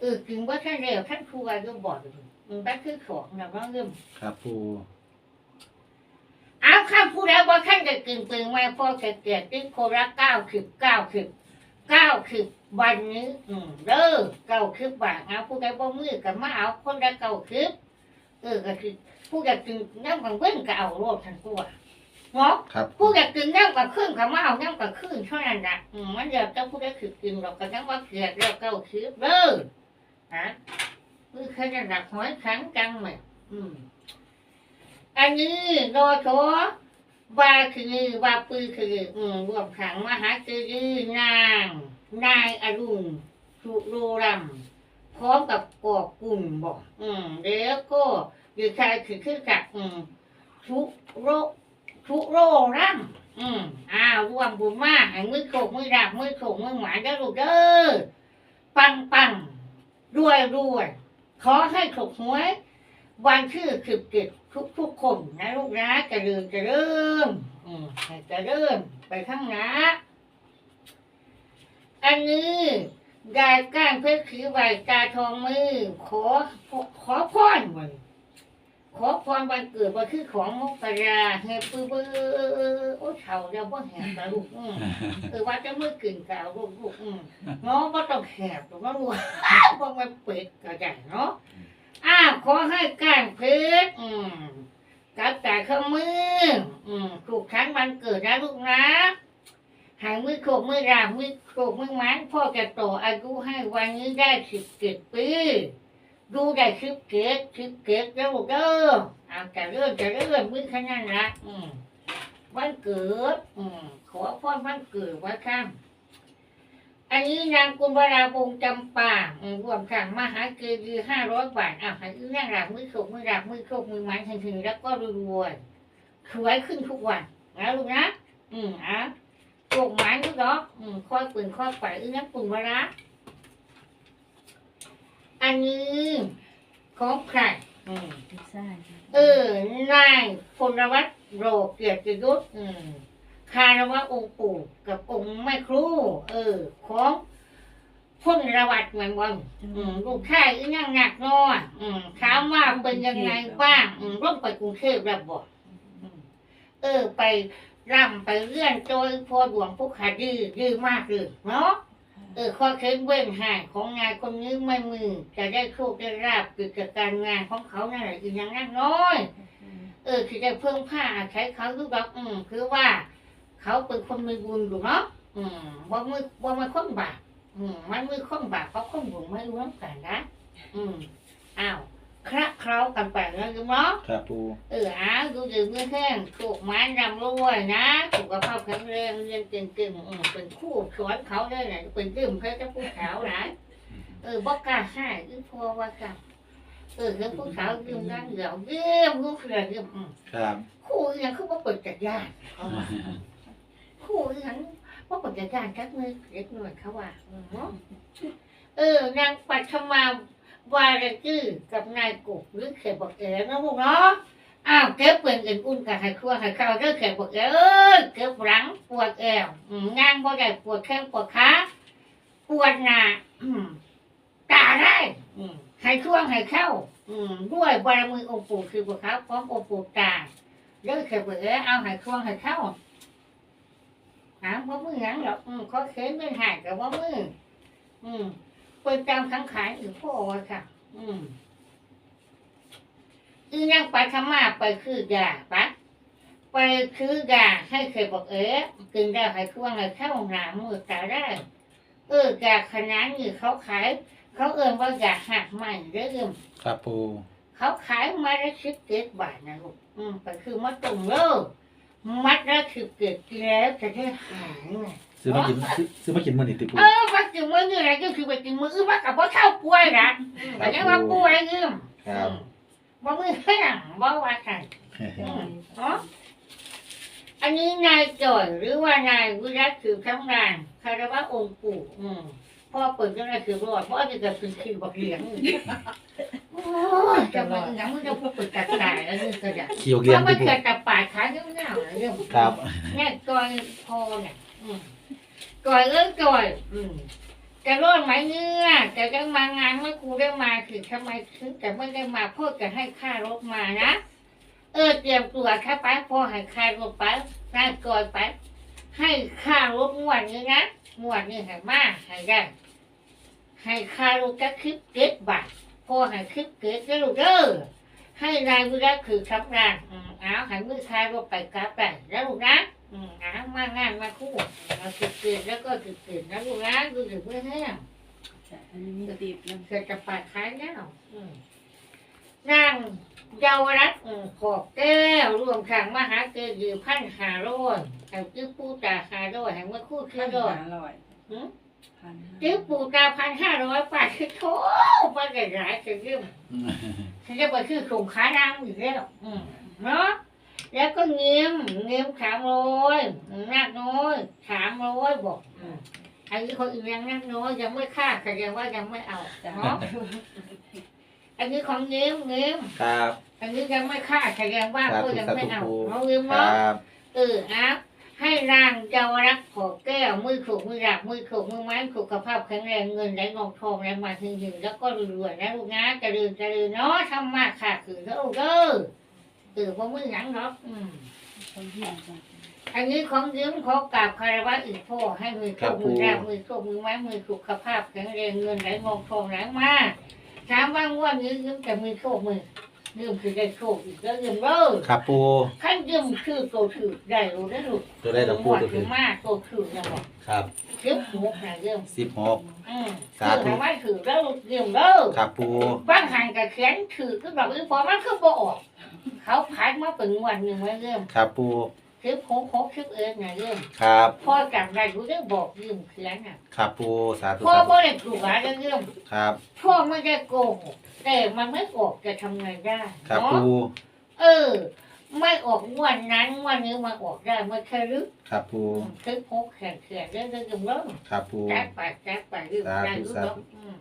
เออกินว่าท่านเร็วท่านครูอายุบอกอยู่มึงได้คือของนะน้องเริ่มครับปูอ้าวข้ามพูดแล้วว่าท่านจะกินปืนมาพอจะเกียรติโคราเก้าสิบเก้าสิบเก้าสิบวันนี้ อืมเด้อเก้าสิบบาทเอาผู้ใดบ่มือกับมาเอาคนละเก้าสิบเออก็คือผู้อยากกินน้ำกังเว้นก็เอาโรดทันตัวเนาะครับผู้อยากกินน้ำกับขึ้นกับมาเอาน้ำกับขึ้นเท่านั้นนะอืมมันเดี๋ยวเจ้าผู้ใดคือกินเราก็ยังว่าเกลียดแล้วเก้าสิบเด้อ ฮะคือแค่นั้นหนักหอยขังจังไหมอืม อันนี้โดโถว่าคือว่าปือคือ อืมรวมขังมหาคือนาง นายอรุณสุโรรัมพร้อมกับกอกกลุ่มบอก อืมแล้วก็อยู่ชายคือคือกับอืมทุโรทุโรรัมอืมอ้าวรวมบุญมากให้มือโขกมือดับมือโขกมือหวานเด้อลูกเด้อปังปัง รวยรวยขอให้ถูกหวย วันชื่อสิบเจ็ดทุกทุกคนนะลูกนะจะเริ่มจะเริ่มอืมจะเริ่มไปข้างหน้าอันนี้ยายก้านเพชรขีไหวตาทองมือ ขอขอขอพรมัน ขอพรวันเกิดวันคือของมกราเฮปื้อเบื้อโอ้เฉาเดี๋ยวว่แหบนะลูกอืมเออว่าจะมือกึ่งกาวลูกลูกอืมเนาะว่าต้องแหบหรอกนะลูกเพราะมันเป็ดก็ได้เนาะอ้าวขอให้การเพชรอืมกับจ่ายเครื่องมืออืมถูกทั้งวันเกิดนะลูกนะหายมือโขกมือรามมือโขกมือหมันพ่อจะโตอายุให้วันนี้ได้สิบเจ็ดปี ดูได้สิบเจ็ดสิบเจ็ดแล้วลูกเด้อเอาจะเลื่อนจะเลื่อนมือขนาดละอืมวันเกิด อืมขอพ่อวันเกิดว่าข้ามอันนี้นางกุลวราบงจำปารวมสั่งมหาเกดีห้าร้อยบาทอะให้อีนั่งหลักมือโขกมือหลักมือโขกมือมันถึงๆแล้วก็รวยๆสวยขึ้นทุกวันนะลูกนะ อืมอะโขกมันลูกดอกอืมค่อยปืนค่อยไปอีนั่งกุลวราอันนี้ ของใครอืม ใช่เออ นายพลวัตโรเกียรติยุทธอืมคารวะองค์ปู่กับองค์แม่ครู เออ ของพลวัตเหมือนวันอืมลูกชายอีนั่งหนักนอนอืมถามว่าเป็นยังไงบ้างอืมร่วมไปกรุงเทพแล้วบอกอืมเออ ไปร่ำไปเลื่อนโดยพอหลวงผู้ขาดื้อดื้อมากเลยเนาะ เออข้อเค้นเว้นให้ของงานคนนี้ไม่มือ จะได้โชคได้ราบกิจการงานของเขานั่นแหละอีกอย่างนั้นน้อย เออคือจะเพิ่มผ้าใช้เขาดูดอกอืมคือว่า เขาเป็นคนมีบุญอยู่เนาะอืมว่ามือว่ามันคนบาปอืมมันมือคนบาปเขาคนบุญไม่รู้น้ำกันนะอืมอ้าว คระเคล้ากันไปแล้วอยู่เนาะครับปูเอออ้าวดูดื่มเมื่อแห้งถูกไม้รำรวยนะสุขภาพแข็งแรงเรียนเก่งๆอืมเป็นคู่สอนเขาได้ไหนะเป็นดื่มเพื่อจะผู้สาวนะเออบอกกล้าให้อีพอว่ากันเออคือผู้สาวดื่มนั่งเดี๋ยวเยี่ยมลูกเสือเยี่ยมอืมครับคู่อีหยังคือว่าเปิดจักรยานเขาว่าคู่อีหยังว่าเปิดจักรยานกักมือเล็กหน่อยเขาว่าอืมเนาะเออนางปัทมา วาระจื้กับนายกุกหรือเขยบอกเอ๋นะลูกเนาะอ้าวเก็บเป็นอื่นอุ่นกับให้ครัวให้ข้าวเด้อแขกปวดเอวเอ้ยเก็บหลังปวดแอวงานบ่ได้ปวดแข้งปวดขาปวดหน้าตาได้อืมให้ช่วงให้เข้าอืมด้วยบารมีองค์ปู่คือบุคคลพร้อมองค์ปู่ตาเด้อแขกปวดเอวเอาให้ช่วงให้เข้าวหาบ่มือหยังหรอกอืมเขาเข็นไม่หายกับว่มืออืม เป็นตามขังขายอีกพ่อว่าค่ะ อืมอีนั่งไปทำมาไปคือยาปะไปคือยาให้เคยบอกเอ๋กินได้ให้เครื่องให้เข้าหนามือตาได้ เออยาขนาดนี้เขาขาย เขาเอิ่นว่ายาหักใหม่เริ่มครับปูเขาขายมาละสิบเจ็ดบาทนะลูกอืมไปคือมัดตรงเลิกมัดละสิบเจ็ดกินแล้วจะได้หายไง ซื้อมากินซื้อซื้อมากินมื้อนี้ติปู เออว่ากินมื้อนี่อะไรก็คือไปกินมื้ออื่นว่ากับพ่อเข้าป่วยนะแต่ยังว่าป่วยยืมครับ บ่มือแห้งบ่ว่ากันอ๋ออันนี้นายจ่อยหรือว่านายวิรัตคือทำงานคารวะองค์ปู่อืมพ่อเปิดก็ได้คือรอดเพราะจะเกิดเป็นคือบักเหลียงโอ้ยจะมาอย่างมึงจะพูดเปิดกัดตายแล้วนี่ก็จะเขียวเพเรียนราะมัตินปูเกิดแต่ปาดขาเงี้ยวๆเรื่อง ครับ เนี่ยจอยพอเนี่ยอืม จอยเอ้ยจอยอืมจะรอดไหมเนี่ยจะได้มางานเมื่อครูได้มาคือทำไมถึงจะไม่ได้มาเพ่อจะให้ค่ารถมานะเออเตรียมตัวค่ไปพ่อให้ค่ารถไปนั่งก่อนไป ให้ค่ารถงวดนี้นะงวดนี้ให้มากให้ได้ให้ค่ารถก็คลิปเก็ดบาทพ่อให้คลิปเก็ดได้ลูกเด้อให้นายวิรัตคือทับงานอืมเอาให้มือคายรถไปกลับไปแล้วนะ อืมเอามางานมาคู่เอาติดเกิดแล้วก็ติดเกิดนะลูกนะดูถึงเพื่อแห้งอันนี้มีติดนะเกิดจะปาดขายแล้วอืมนางเยาวรัตน์อืมขอบแก้วรวมขังมหาเกยือพันหาร้อยเอาจื้อปูตาหาร้อยให้เมื่อคู่พัคือนร้อยห้าร้อยหืมพันห้าจื้อปูตาพันห้าร้อยบาทคือโถไปไก่หลายจะยืมฉันจะไปคือส่งขานางอยู่แล้วอืมเนาะ แล้วก็เงียมเงียมสามร้อยนักน้อยสามร้อยบอกอืมอันนี้คนอื่นยังนักน้อยยังไม่ค่าแสดงว่ายังไม่เอาจ้ะเนาะอันนี้ของเงียมเงียมครับ อันนี้ยังไม่ค่าแสดงว่าครับก็ยังไม่เอาสาธุเนาะเงียมครเนาะับเออนะให้นางเจ้ารักขอแก้วมือถูกมือหลักมือถูกมือไม้สุขภาพแข็งแรงเงินไหลงอกทองไหลมาถึงถึงแล้วก็รวยๆนะลูกนะเจริญเจริญเนาะทำมาค่ะคือเด้อเด้อ เออพ่อมือหยังเนาะอืมคนที่อาจารย์อันนี้ของยืมขอกราบคารวะอีกพ่อให้มือโชคมือแรกมือโชคมือไม้มือสุขภาพแข็งแรงเงินไหลงอกทองไหลมาถามว่างว่านี้ยืมแต่มือโชคมือ ยืมคือได้โชคอีกแล้วยืมเด้อครับปูขั้นยืมคือโตถือได้รู้ได้รู้ตัวได้ดอกปูหมตัวดคือมากโตถือยังบอกครับเก็บหมกนะยืมสิบหกอืมสาธุถือไม่ถือแล้วยืมเด้อครับปูบางหันกับเขียนถือก็บอกว่าพอมันคือบ่ออก เขาพัดมาเป็นวันหนึ่งไว้ยืมครับปู คลิปหกหกคลิปเองนะยืมครับ พ่อจำได้รู้ได้บอกยืมเขียนน่ะครับปูสาธุพ่อสาธุบ่ได้ถูกหลายได้ยืมครับพ่อไม่ได้โกหกแต่มันไม่ออกจะทำไงได้ครับเนาะปูเออ ไม่ออกงวันนั้นงวันนี้มาออกได้เมื่อแค่ลึกครับปูคลิปหกแขนแขนเรื่องเรื่องยืมเด้อครับปูแจ๊กไปแจ๊กไปยืมสาธุได้รู้สาธุเนาะอืม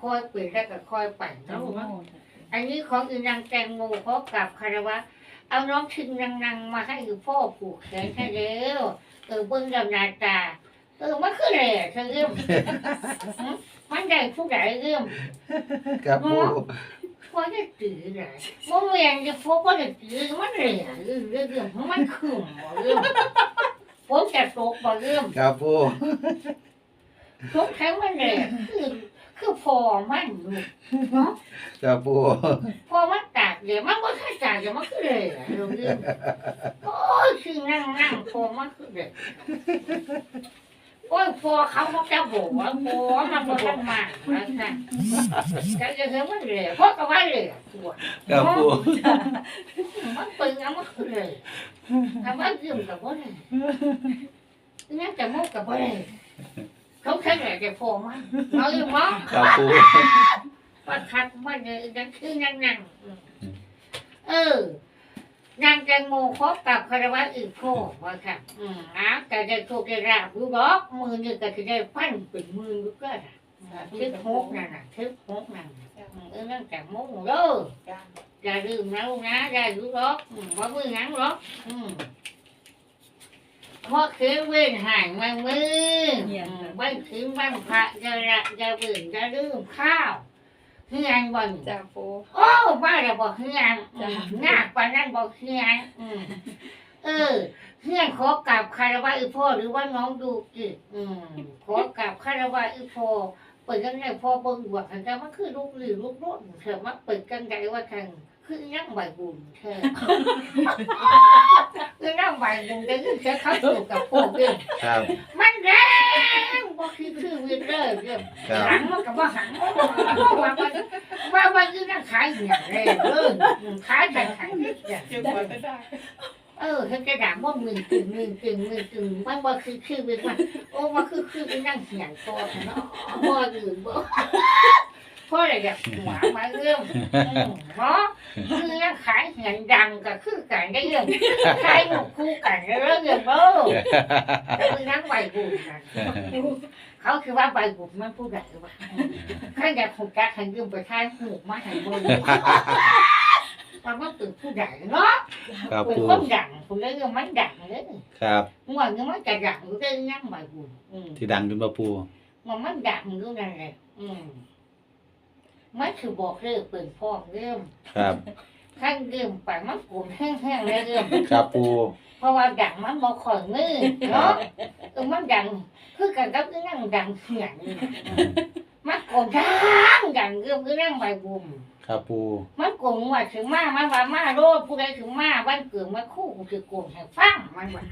คอยเปิดแล้วก็คอยไปจ้ะเนาะโอ้เนาะจ้ะอันนี้ของอีนางแตงโมเขากลับคารวะ เอาน้องชิงนางนางมาให้อยู่พ่อผูกแขนให้เร็วเออเบิ้งดำนาตาเออมันคือแหล่เธอเรื่องมันได้ผู้ใดเรื่องครับปูพอได้ตือไหนโมเมนจะพบว่าได้ตือมันแหล่เรื่องเรื่องเรื่องมันขึ้นบ่เรื่องผมจะตกบ่เรื่องครับปูทุกครั้งมันแหล่คือ คือพอมันอยู่เนาะครับปูพอมันตากเดี๋ยวมันก็แค่ตากเดี๋ยวมันคือเลยอะเรื่องเรื่องโอ้ยคือนั่งนั่งพอมันคือเลยโอ้ยพอเขาบอกจะบอกว่าพอมันบอกทำมาแล้วนะแต่จะเห็นมันเลยเพราะก็ว่าเลยตัวครับปูมันเป็นอันมันคือเลยทำว่ายืมกับว่าเลยนั่นแต่มุกกับว่าเลย เขาแค่ไหนแต่พอมันเอาอยู่มั้งครับปูว่าคัดมันเลยนั่นคือนั่งนั่งอืมเออนางแตงโมคบกับคารวะอื่นโคว่าค่ะ อืมนะแต่ได้โชคได้ราบรู้บอกมือนี่ก็คือได้ปั้นเป็นมือรู้ก็ได้ทึกหกนั่นน่ะทึกหกนั่นน่ะอืมเออนั่งแต่โมงเด้ออย่าลืมนะลูกนะอย่ารู้หรอกอืมว่ามือหยังหรอกอืม เพราะคือเว้นห่างมามืออืมบ้านคืนบ้านพระจะละจะเบื่อจะลืมข้าวเฮือนบ่นจ้ะปูโอ้บ้าแล้วบอกเฮือนจ้ะหน้าปานนั้นบอกเฮือนอืมเออเฮือนขอกราบคารวะอีพ่อหรือว่าน้องดูกิอืมขอกราบคารวะอีพ่อเปิดกันได้พ่อเบิ่งบวกกันแต่ว่าคือลูกหรือลูกโลดเถอะมาเปิดกันได้ว่าทาง คือนั่งใบบุญเธอคือนั่งใบบุญแต่คือจะเข้าสู่กับพวกเรื่องครับ มันแรงบ่คือคือวินเดอร์เรื่องครับ หังมันกับว่าหังว่ามันว่ามันคือนั่งขายอย่างไรเออขายแต่ขายเนี่ยเก็บไว้ไม่ได้เอออเขาจะด่าว่ามึงกึ่งมึงกึ่งมึงกึ่งมันว่าคือคือเป็นมันโอ้มันคือคือเป็นนั่งเสียงโตเนาะพ่ออื่นบ่ พ่ออะไรอยากหัวมาเรื่องเนาะคือนั่งขายเหียนดังก็คือกันได้เรื่องขายหมกคู่กันได้เรื่องเบ้อคือนั่งใบบุญนะเขาคือว่าใบบุญมันผู้ใดวะข้าอยากหูจักขันยืมไปท้ายหูมาให้เบิ่งมันว่าตื่นผู้ใดเนาะครับเป็นปูคนดังคุณเรื่องมันดังเลยครับงวดนี้มันจะดังอยู่ได้ยังใบบุญอืมที่ดังจนมาปูมันมันดังอยู่นั่นแหละอืม มันคือบอกเรื่องเปิดพ่อเรื่องครับ ขั้นเรื่องไปมันกลุ่มแห้งๆเลยเรื่องครับปู เพราะว่าดังมันบอกข่อยมือเนาะเออมันดังคือกันกับที่นั่งดังเสียงนี่นะมันกลมดังดังเรื่องคือนั่งใบบุญครับปู มันโกงว่าถึงมา มันว่ามาโรดผู้ใดถึงมาวันเกิดมาคู่กูคือโกงให้ฟังมันว่า